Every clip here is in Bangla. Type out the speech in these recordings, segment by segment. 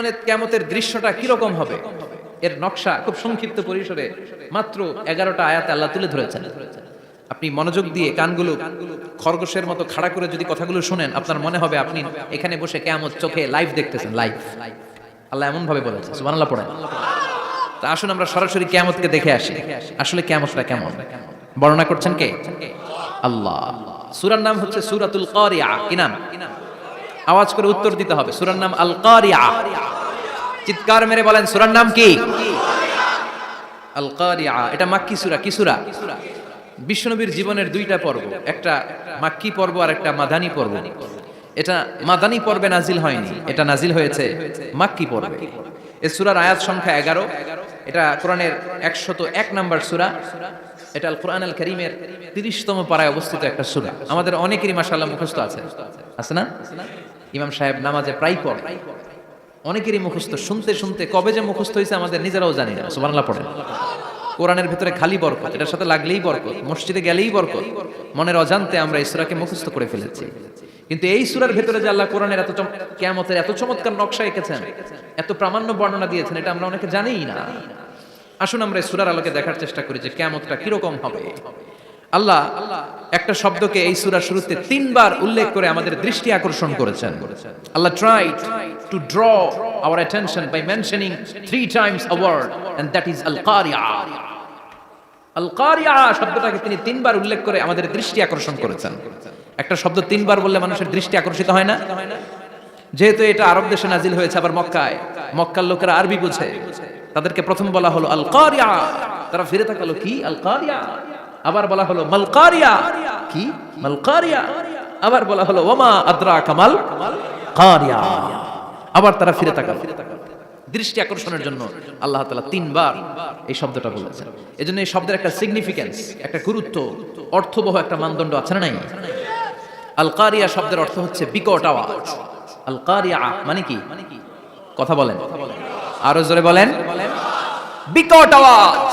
কেমনের কেমতের দৃশ্যটা কীরকম হবে? এর নকশা খুব সংক্ষিপ্ত পরিসরে মাত্র এগারোটা আয়াত আল্লাহ তুলে ধরেছেন। আপনি মনোযোগ দিয়ে কানগুলো খরগোশের মতো খাড়া করে যদি কথাগুলো শুনেন, আপনার মনে হবে আপনি এখানে বসে কেমন চোখে লাইভ দেখতেছেন লাইভ আল্লাহ এমন ভাবে বলেছে সুবহানাল্লাহ পড়েন। তা আসুন আমরা সরাসরি কেয়ামতকে দেখে আসি। আসলে কেয়ামতটা কেমন? বর্ণনা করছেন কে? আল্লাহ। সুরার নাম হচ্ছে সূরাতুল কারিয়া। কি নাম? আওয়াজ করে উত্তর দিতে হবে। সূরার নাম আল কারিয়া চিৎকার মেরে বলেন, সুরার নাম কি? আল কারিয়া এটা মাক্কি সুরা, কি সূরা? বিশ্বনবীর জীবনের দুইটা পর্ব, একটা মাক্কি পর্ব আর একটা মাদানী পর্ব। এটা মাদানী পর্বে নাজিল হয়নি, এটা নাজিল হয়েছে মাক্কি পর্বে। এ সুরার আয়াত সংখ্যা এগারো। এটা কোরআনের একশত এক নম্বর সুরা। এটা আল কোরআন আল করিমের তিরিশতম পাড়ায় অবস্থিত একটা সুরা। আমাদের অনেকেরই মাশাআল্লাহ মুখস্থ আছে। আছে না? ইমাম সাহেব নামাজে প্রায় পড়ে। অনেকেরই মুখস্থ শুনতে শুনতে কবে যে মুখস্থ হয়েছে আমাদের নিজেরাও জানি না, সুবহানাল্লাহ পড়েন। কোরআনের ভিতরে খালি বরকত, এটার সাথে লাগলেই বরকত, মসজিদে গেলেই বরকত, মনের অজান্তে আমরা এই সূরাকে মুখস্থ করে ফেলেছি। কিন্তু এই সুরার ভিতরে যে আল্লাহ কোরআনের এত কিয়ামতের এত চমৎকার নকশা এঁকেছেন, এত প্রামাণ্য বর্ণনা দিয়েছেন, এটা আমরা অনেকে জানিই না। আসুন আমরা সূরার আলোকে দেখার চেষ্টা করি যে কিয়ামতটা কীরকম হবে। আল্লাহ একটা শব্দকে এই সূরার শুরুতে তিনবার উল্লেখ করে আমাদের দৃষ্টি আকর্ষণ করেছেন। Allah tried to draw our attention by mentioning three times a word and that is আল কারিয়া আল কারিয়া শব্দটাকে তিনি তিনবার উল্লেখ করে আমাদের দৃষ্টি আকর্ষণ করেছেন। একটা শব্দ তিনবার বললে মানুষের দৃষ্টি আকর্ষিত হয় না? যেহেতু এটা আরব দেশে নাজিল হয়েছে আবার মক্কায়। মক্কার লোকেরা আরবি বুঝে। তাদেরকে প্রথম বলা হলো আল কারিয়া তারা ফিরে তাকালো, কি? আল কারিয়া আবার বলা হলো মালকারিয়া। কি? মাল কারিয়া আবার বলা হলো ওমা আদ্রা কামাল কারিয়া। আবার তারা ফিরে তাকালো। দৃষ্টি আকর্ষণের জন্য আল্লাহ তালা তিনবার এই শব্দটা বলেছেন। এই জন্য এই শব্দের একটা সিগনিফিকেন্স একটা গুরুত্ব অর্থবহ একটা মানদণ্ড আছে না নাই? আল কারিয়া শব্দের অর্থ হচ্ছে বিকট আওয়াজ। আল কারিয়া মানে কি? কথা বলেন। আরও জোরে বলেন। বিকট আওয়াজ।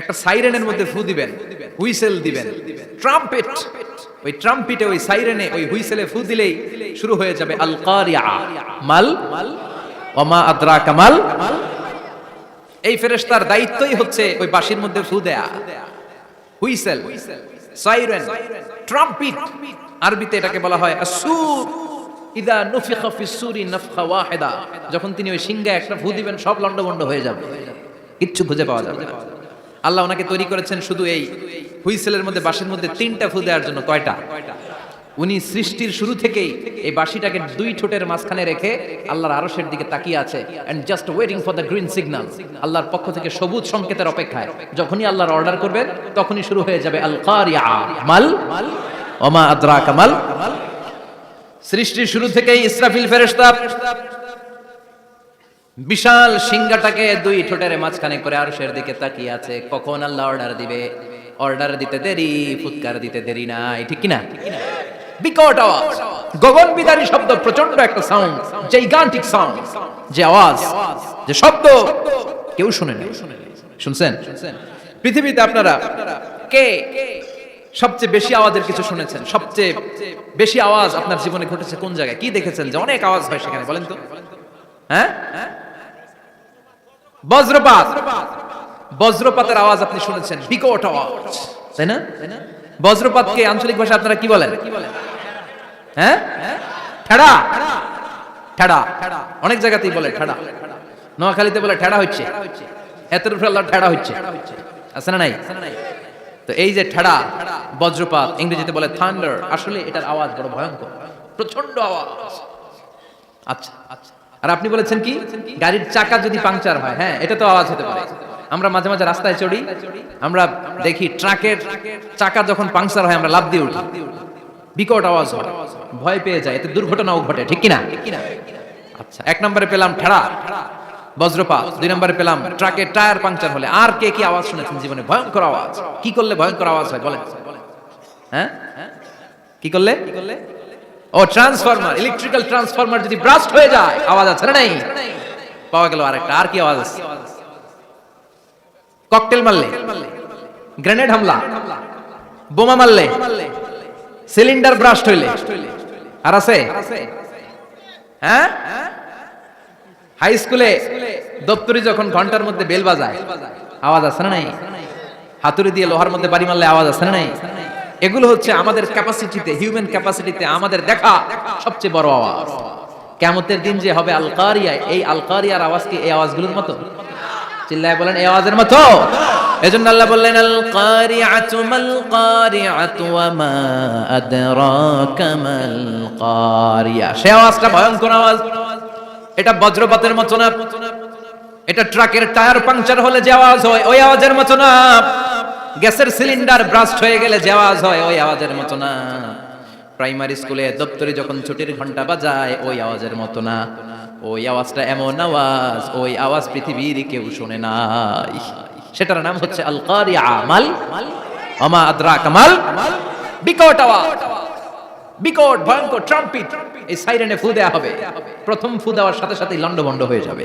একটা সাইরেনের মধ্যে ফু দিবেন, হুইসেল দিবেন। ট্রাম্পেট। ওই ট্রাম্পিটে ওই সাইরেনে ওই হুইসেলে ফু দিলেই শুরু হয়ে যাবে আল কারিয়া মাল ওমা আদ্রা কামাল এই ফেরেশতার দায়িত্বই হচ্ছে ওই বাঁশির মধ্যে ফু দেয়া। Whistle siren trumpet. আরবিতে এটাকে বলা হয় আসুর ইদা নুফিখা ফিস সুরি নাফখা ওয়াহিদা। যখন তিনি ওই সিংহে একটা ফু দিবেন, সব লন্ডভন্ড হয়ে যাবে। কিচ্ছু খুঁজে পাওয়া যাবে না। আল্লাহ ওনাকে তৈরি করেছেন শুধু এই হুইসেলের মধ্যে, বাঁশির মধ্যে তিনটা ফু দেওয়ার জন্য, কয়টা? উনি সৃষ্টির শুরু থেকেই এই বাঁশিটাকে দুই ঠোঁটের মাঝখানে রেখে আল্লাহর আরশের দিকে তাকিয়ে আছে and just waiting for the green signal আল্লাহর পক্ষ থেকে সবুজ সংকেতের অপেক্ষায়। যখনই আল্লাহর অর্ডার করবেন, তখনই শুরু হয়ে যাবে আল কারিয়া মাল, ওমা কামাল সৃষ্টির শুরু থেকেই ইসরাফিল ফেরেশতা বিশাল সিংহাটাকে দুই ঠোঁটের মাঝখানে করে আরশের দিকে তাকিয়ে আছে। কখন আল্লাহ অর্ডার দিবে? অর্ডার দিতে দেরি, ফুৎকার দিতে দেরি নাই, ঠিক কিনা? বিকট আওয়াজ। গগন বিদারী শব্দ প্রচণ্ড একটা সাউন্ড জাইগান্টিক সাউন্ড যে আওয়াজ, যে শব্দ কেউ শুনে নাই। শুনছেন? পৃথিবীতে আপনারা কে সবচেয়ে বেশি আওয়াজের কিছু শুনেছেন? সবচেয়ে বেশি আওয়াজ আপনার জীবনে ঘটেছে কোন জায়গায়? কি দেখেছেন? যে অনেক আওয়াজ হয় সেখানে, বলেন তো। হ্যাঁ? বজ্রপাত। বজ্রপাতের আওয়াজ আপনি শুনেছেন, বিকট আওয়াজ। তাই না? বজ্রপাতকে আঞ্চলিক ভাষা আপনারা কি বলেন? হ্যাঁ? ঠেড়া। ঠেড়া। অনেক জায়গাতেই বলে ঠেড়া। নোয়াখালীতে বলে ঠেড়া হচ্ছে। এতের উপরে আল্লাহ ঠেড়া হচ্ছে। আছে না নাই? তো এই যে ঠেড়া, বজ্রপাত, ইংরেজিতে বলে থান্ডার, আসলে এটার আওয়াজ বড় ভয়ঙ্কর। প্রচণ্ড আওয়াজ। আচ্ছা আচ্ছা। আর আপনি বলেছেন কি? গাড়ির চাকা যদি পাংচার হয় হ্যাঁ এটা তো আওয়াজ হতে পারে। আমরা মাঝে মাঝে রাস্তায় চড়ি, আমরা দেখি ট্রাকের চাকা যখন পাংচার হয়, আমরা লাভ দিয়ে উঠি। বিকট আওয়াজ হয়, ভয় পেয়ে যায়, এতে দুর্ঘটনাও ঘটে, ঠিক কিনা? আচ্ছা এক নম্বরে পেলাম ঠেড়া, বজ্রপাত, দুই নম্বরে পেলাম ট্রাকের টায়ার পাংচার হলে, আর কে কি আওয়াজ শুনেছেন জীবনে? ভয়ঙ্কর আওয়াজ। কি করলে ভয়ঙ্কর আওয়াজ হয়, বলেন। হ্যাঁ? কি করলে কি করলে? ও ট্রান্সফরমার ইলেকট্রিক্যাল ট্রান্সফরমার যদি ব্রাস্ট হয়ে যায়, আওয়াজ আছে না নাই? পাওয়া গেল আরেকটা, আর কি আওয়াজ আছে? ককটেল মারলে গ্রেনেড হামলা, বোমা মারলে সিলিন্ডার ব্রাস্ট হইলে, আর আছে? হ্যাঁ? হাই স্কুলে দপ্তরি যখন ঘণ্টার মধ্যে বেল বাজায়, আওয়াজ আছে না নাই? হাতুড়ি দিয়ে লোহার মধ্যে বাড়ি মারলে আওয়াজ আছে না নাই? এগুলো হচ্ছে আমাদের ক্যাপাসিটিতে হিউম্যান ক্যাপাসিটিতে আমাদের দেখা সবচেয়ে বড় আওয়াজ। কেমতের দিন যে হবে আলকারিয়া এই আলকারিয়ার আওয়াজ কি এই আওয়াজগুলোর মতো? চিল্লায় বলেন, এই আওয়াজের মতো? এজন্য আল্লাহ বললেন মাল ওয়া মা আদরাকা মাল কারিয়া সে আওয়াজটা ভয়ঙ্কর আওয়াজ। এটা বজ্রপাতের মতো না। এটা ট্রাকের টায়ার পাংচার হলে যে আওয়াজ হয়, ওই আওয়াজের মতো না। গ্যাসের সিলিন্ডার ব্রাস্ট হয়ে গেলে যে আওয়াজ হয়, ওই আওয়াজের মতো না। প্রাইমারি স্কুলে দপ্তরে যখন ছুটির ঘণ্টা বাজায়, ওই আওয়াজের মতো না। ওই আওয়াজটা এমন আওয়াজ, ওই আওয়াজ পৃথিবীর কেউ শুনে নাই। সেটার নাম হচ্ছে আল কারিয়া মাল আমা আদ্রা কামাল বিকট আওয়াজ। বিকট, ভয়ঙ্কর, ট্রাম্পিট। এই সাইরেনে ফু দেওয়া হবে। প্রথম ফু দেওয়ার সাথে সাথে লন্ডভন্ড হয়ে যাবে।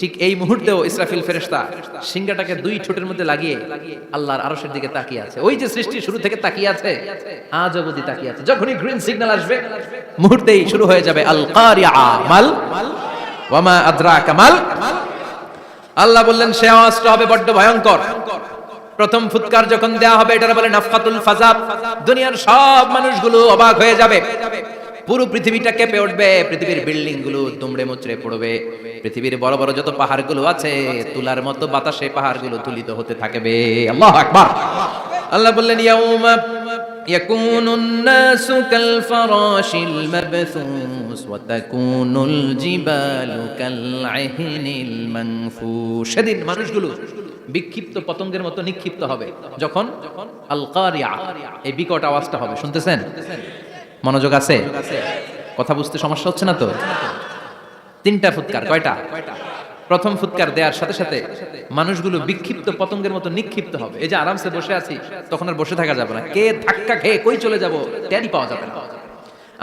ঠিক এই মুহূর্তেও ইসরাফিল ফেরেশতা সিংহাটাকে দুই ঠোঁটের মধ্যে লাগিয়ে আল্লাহর আরশের দিকে তাকিয়ে আছে। ওই যে সৃষ্টি শুরু থেকে তাকিয়ে আছে, আজ অবধি তাকিয়ে আছে। যখনই গ্রিন সিগন্যাল আসবে, মুহূর্তেই শুরু হয়ে যাবে আল কারিয়া মাল ওয়ামা কামাল আল্লাহ বললেন, সে হবে বড্ড ভয়ঙ্কর। প্রথম ফুৎকার যখন দেয়া হবে এটা বলে নাফকাতুল ফাজাব দুনিয়ার সব মানুষগুলো অবাক হয়ে যাবে। পুরো পৃথিবীটা কেঁপে উঠবে পৃথিবীর বিল্ডিং গুলো দুমড়ে মুচড়ে পড়বে পৃথিবীর বড় বড় যত পাহাড় গুলো আছে তুলার মতো বাতাসে পাহাড় গুলো তুলিত হতে থাকবে আল্লাহ আকবার আল্লাহ বললেন ইয়াউমা يكون الناس كالفراش المبثوث وتكون الجبال كالعهن المنفوش সেদিন মানুষগুলো বিক্ষিপ্ত পতঙ্গের মতো নিক্ষিপ্ত হবে যখন আল কারিয়া এই বিকট আওয়াজটা হবে শুনতেছেন মনোযোগ আছে? কথা বুঝতে সমস্যা হচ্ছে না তো? তিনটা ফুৎকার, কয়টা? প্রথম ফুৎকার দেওয়ার সাথে সাথে মানুষগুলো বিক্ষিপ্ত পতঙ্গের মতো নিক্ষিপ্ত হবে। এই যে আরামসে বসে আছি, তখন আর বসে থাকা যাবে না। কে ধাক্কা খেয়ে কই চলে যাব? টেরি পাওয়া যাবে না।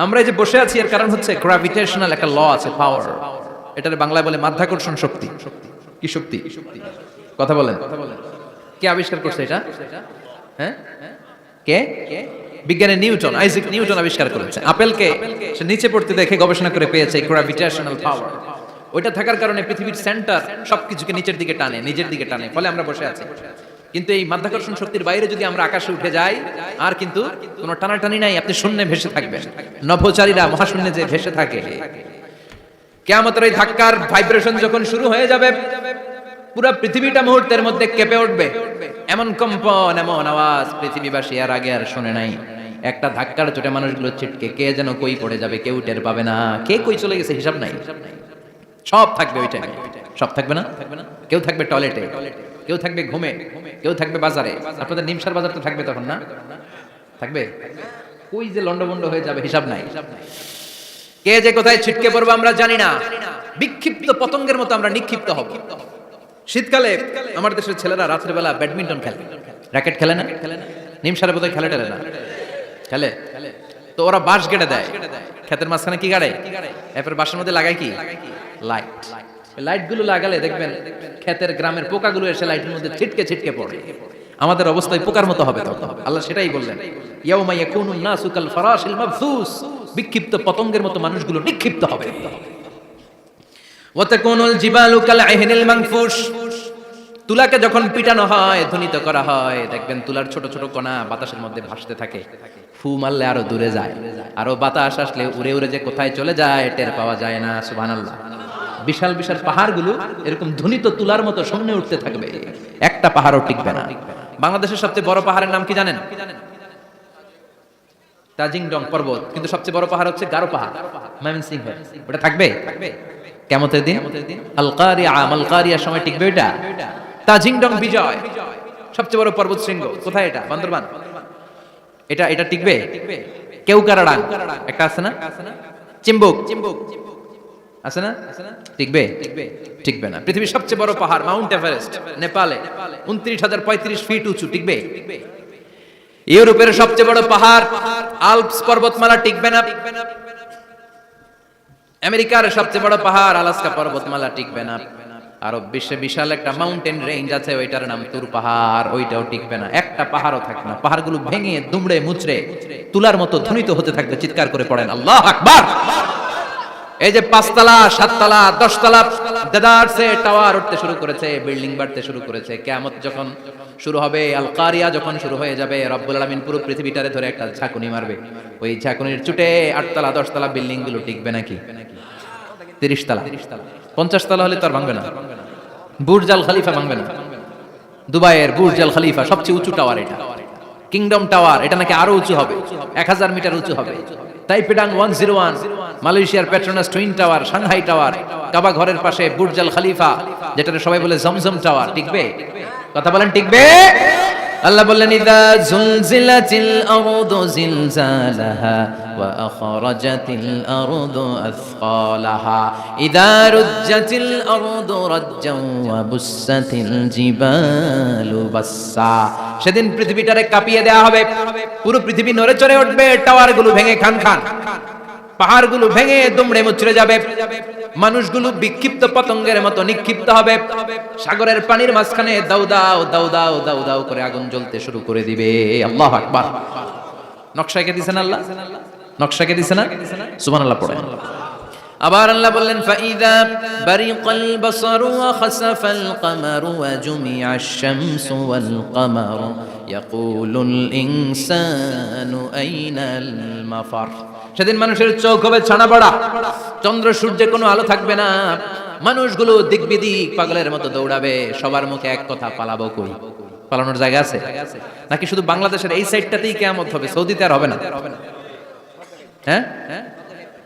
আমরা এই যে বসে আছি, এর কারণ হচ্ছে গ্রাভিটেশনাল একটা ল আছে পাওয়ার এটার বাংলায় বলে মাধ্যাকর্ষণ শক্তি। কি শক্তি? কথা বলেন। কে আবিষ্কার করছে এটা? হ্যাঁ? কে? বিজ্ঞানের নিউটন, আইজাক নিউটন আবিষ্কার করেছে। আপেলকে সে নিচে পড়তে দেখে গবেষণা করে পেয়েছে গ্রাভিটেশনাল পাওয়ার ওইটা থাকার কারণে পৃথিবীর সেন্টার সবকিছুকে নিচের দিকে টানে, নিজের দিকে টানে, ফলে আমরা বসে আছি। কিন্তু এই মাধ্যাকর্ষণ শক্তির বাইরে যদি আমরা আকাশে উঠে যাই, আর কিন্তু কোনো টানাটানি নাই, আপনি শূন্যে ভেসে থাকবেন। নভোচারীরা মহাশূন্যে যে ভেসে থাকে। কেয়ামতের এই ধাক্কার ভাইব্রেশন যখন শুরু হয়ে যাবে, পুরো পৃথিবীটা মুহূর্তের মধ্যে কেঁপে উঠবে। এমন কম্পন, এমন আওয়াজ পৃথিবীবাসী আর আগে আর শুনে নাই। একটা ধাক্কার চোটে মানুষগুলো ছিটকে, কে যেন কই পড়ে যাবে, কেউ টের পাবে না। কে কই চলে গেছে হিসাব নাই। সব থাকবে ওই টাইমে সব থাকবে না? কেউ থাকবে টয়লেটে কেউ থাকবে ঘুমে। কেউ থাকবে বাজারে। আপনাদের নিমসার বাজার তো থাকবে তখন না? থাকবে? কই যে লন্ডভন্ড হয়ে যাবে হিসাব নাই। কে যে কোথায় ছিটকে পড়ব আমরা জানি না। বিক্ষিপ্ত পতঙ্গের মতো আমরা নিক্ষিপ্ত হব। শীতকালে আমার দেশের ছেলেরা রাত্রে বেলা ব্যাডমিন্টন খেলে। র্যাকেট খেলে না? নিমসারে বোধহয় খেলে টেলে না। খেলে? তো ওরা বাঁশ গেড়ে দেয়। ক্ষেতের মাঝখানে কি গাড়ে? এরপর বাঁশের মধ্যে লাগায় কি? লাইট লাইটগুলো লাগালে দেখবেন ক্ষেতের গ্রামের পোকাগুলো এসে লাইটের মধ্যে ছিটকে ছিটকে পড়ে। আমাদের অবস্থায় পোকার মতো হবে আল্লাহ সেটাই বললেন। বিক্ষিপ্ত পতঙ্গের মতো মানুষগুলো নিক্ষিপ্ত হবে। ওয়াতাকুনুল জিবালু কাল আহিনিল তুলাকে যখন পিটানো হয় ধ্বনিত করা হয় দেখবেন তুলার ছোট ছোট কণা বাতাসের মধ্যে ভাসতে থাকে। ফু মারলে আরও দূরে যায়। আরও বাতাস আসলে উড়ে উড়ে যে কোথায় চলে যায় টের পাওয়া যায় না সুবহানাল্লাহ। বিশাল বিশাল পাহাড়গুলো এরকম ধ্বনিত তুলার মতো সামনে উঠতে থাকবে। একটা পাহাড়ও টিকবে না। বাংলাদেশের সবচেয়ে বড় পাহাড়ের নাম কি জানেন? তাজিং ডং পর্বত। কিন্তু সবচেয়ে বড় পাহাড় হচ্ছে গারো পাহাড়। ময়মনসিংহ। ওটা থাকবে? কেমতের দিন? আলকারিয়া সময় টিকবে ওটা তাজিং ডং বিজয়। সবচেয়ে বড় পর্বত শৃঙ্গ। কোথায় এটা? বান্দরবান? এটা এটা টিকবে? কেউ কারাডাং একটা আছে না? চিম্বুক চিম্বুক। আছে না? টিকবে? টিকবে না। পৃথিবীর সবচেয়ে বড় পাহাড়, মাউন্ট এভারেস্ট, নেপালে। উনত্রিশ হাজার পঁয়ত্রিশ ফিট উঁচু, টিকবে? ইউরোপের সবচেয়ে বড় পাহাড়, আলপস পর্বতমালা টিকবে না। আমেরিকার সবচেয়ে বড় পাহাড়, আলাস্কা পর্বতমালা টিকবে না। আরব বিশ্বে বিশাল একটা মাউন্টেন রেঞ্জ আছে, ওইটার নাম তুর পাহাড়, ওইটাও টিকবে না। একটা পাহাড়ও থাকবে না। পাহাড়গুলো ভেঙে, দুমড়ে, মুচড়ে, তুলার মতো ধ্বনিত হতে থাকবে, চিৎকার করে পড়েন। আল্লাহ আকবার! এই যে পাঁচতলা, সাততলা, দশতলা দেদারসে টাওয়ার উঠতে শুরু করেছে বিল্ডিং বাড়তে শুরু করেছে। কেয়ামত যখন শুরু হবে আল কারিয়া যখন শুরু হয়ে যাবে, রব্বুল আলামিন পুরো পৃথিবীটারে ধরে একটা ঝাঁকুনি মারবে। ওই ঝাঁকুনির চুটে আটতলা, দশতলা বিল্ডিংগুলো টিকবে নাকি? তিরিশ তলা পঞ্চাশ তলা হলে তো আর ভাঙবে না। বুর্জ আল খালিফা ভাঙবে না। দুবাইয়ের বুর্জ আল খালিফা সবচেয়ে উঁচু টাওয়ার এটা। কিংডম টাওয়ার, এটা নাকি আরও উঁচু হবে? এক হাজার মিটার উঁচু হবে। তাইপেডাং ওয়ান জিরো ওয়ান, মালয়েশিয়ার Petronas twin tower, Shanghai tower, Kaaba ঘরের পাশে বুর্জ আল খালিফা যেটা সবাই বলে জমজম টাওয়ার। টিকবে? কথা বলেন, টিকবে? আল্লাহ বললেন, ইদা জুলজিলাতিল আরদু জিলজালাহা ওয়া আখরাজাতিল আরদু আথকালাহা ইদা রুজ্জাতিল আরদু রাজ্জান ওয়া বুসাতিল জিবালু বাসসা। সেদিন পৃথিবীটারে কাঁপিয়ে দেয়া হবে। পুরো পৃথিবী নড়ে চড়ে উঠবে, টাওয়ারগুলো ভেঙে খান খান। পাহাড়গুলো ভেঙে দুমড়ে মুচড়ে যাবে। মানুষগুলো বিক্ষিপ্ত পতঙ্গের মতো নিক্ষিপ্ত হবে। সাগরের পানির মাঝখানে দাউ দাও দাউ দাও দাউ দাউ করে আগুন জ্বলতে শুরু করে দিবে। আল্লাহ আকবার। নকশাকে দিছেন আল্লাহ? নকশাকে দিছেন? না সুবহানাল্লাহ পড়ে আবার আল্লাহ বললেন, ফাইদা বারিকাল বাসারু ওয়া খাসাফাল কামারু ওয়া জুমিআশ শামসু ওয়াল ইয়াকুলুল ইনসানু আইনাল মাফার। সেদিন মানুষের চোখ হবে ছানা বড়া চন্দ্র সূর্যে কোনো আলো থাকবে না। মানুষগুলো দিক বিদিক পাগলের মতো দৌড়াবে। সবার মুখে এক কথা, পালাবো কই? পালানোর জায়গা আছে? নাকি শুধু বাংলাদেশের এই সাইডটাতেই কেমন হবে? সৌদিতে আর হবে না? হ্যাঁ হ্যাঁ?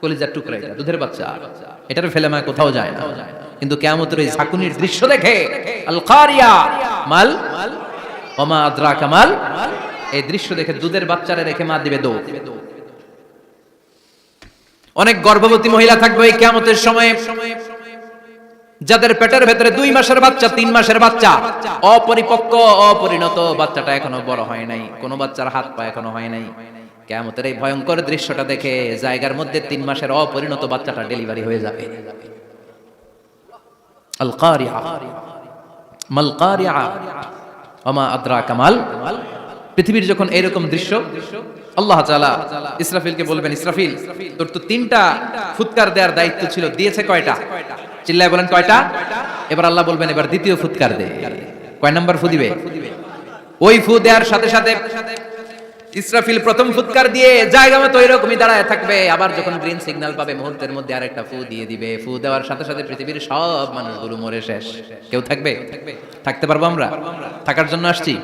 কলিজার টুকরা এটা, দুধের বাচ্চা। এটার ফেলে মা কোথাও যায় না। কিন্তু কেয়ামতের এই ঝাঁকুনির দৃশ্য দেখে মাল, ওমা আদ্রা কামাল এই দৃশ্য দেখে দুধের বাচ্চারে রেখে মা দিবে দৌড়। অনেক গর্ভবতী মহিলা থাকবে এই কেয়ামতের সময়ে, যাদের পেটের ভেতরে দুই মাসের বাচ্চা, তিন মাসের বাচ্চা, অপরিপক্ক, অপরিণত বাচ্চাটা এখনও বড় হয় নাই। কোনো বাচ্চার হাত পা এখনও হয় নাই। কেয়ামতের এই ভয়ঙ্কর দৃশ্যটা দেখে জায়গার মধ্যে তিন মাসের অপরিণত বাচ্চাটা ডেলিভারি হয়ে যাবে। পৃথিবীর যখন এরকম দৃশ্য, আল্লাহ বলবেন, ইসরাফিল, তোর তো তিনটা ফুৎকার দেওয়ার দায়িত্ব ছিল, দিয়েছে কয়টা? চিল্লায় বলেন, কয়টা? এবার আল্লাহ বলবেন, এবার দ্বিতীয় ফুৎকার দে। কয় নাম্বার ফু দিবে? ওই ফু দেওয়ার সাথে সাথে ইসরাফিল প্রথম ফুৎকার দিয়ে জায়গা মতো এরকমই দাঁড়ায় থাকবে। আবার যখন গ্রিন সিগন্যাল পাবে, মুহূর্তের মধ্যে আরেকটা ফু দিয়ে দিবে। ফু দেওয়ার সাথে সাথে পৃথিবীর সব মানুষগুলো মরে শেষ। কেউ থাকবে? থাকতে পারব আমরা? থাকার জন্য আসছি।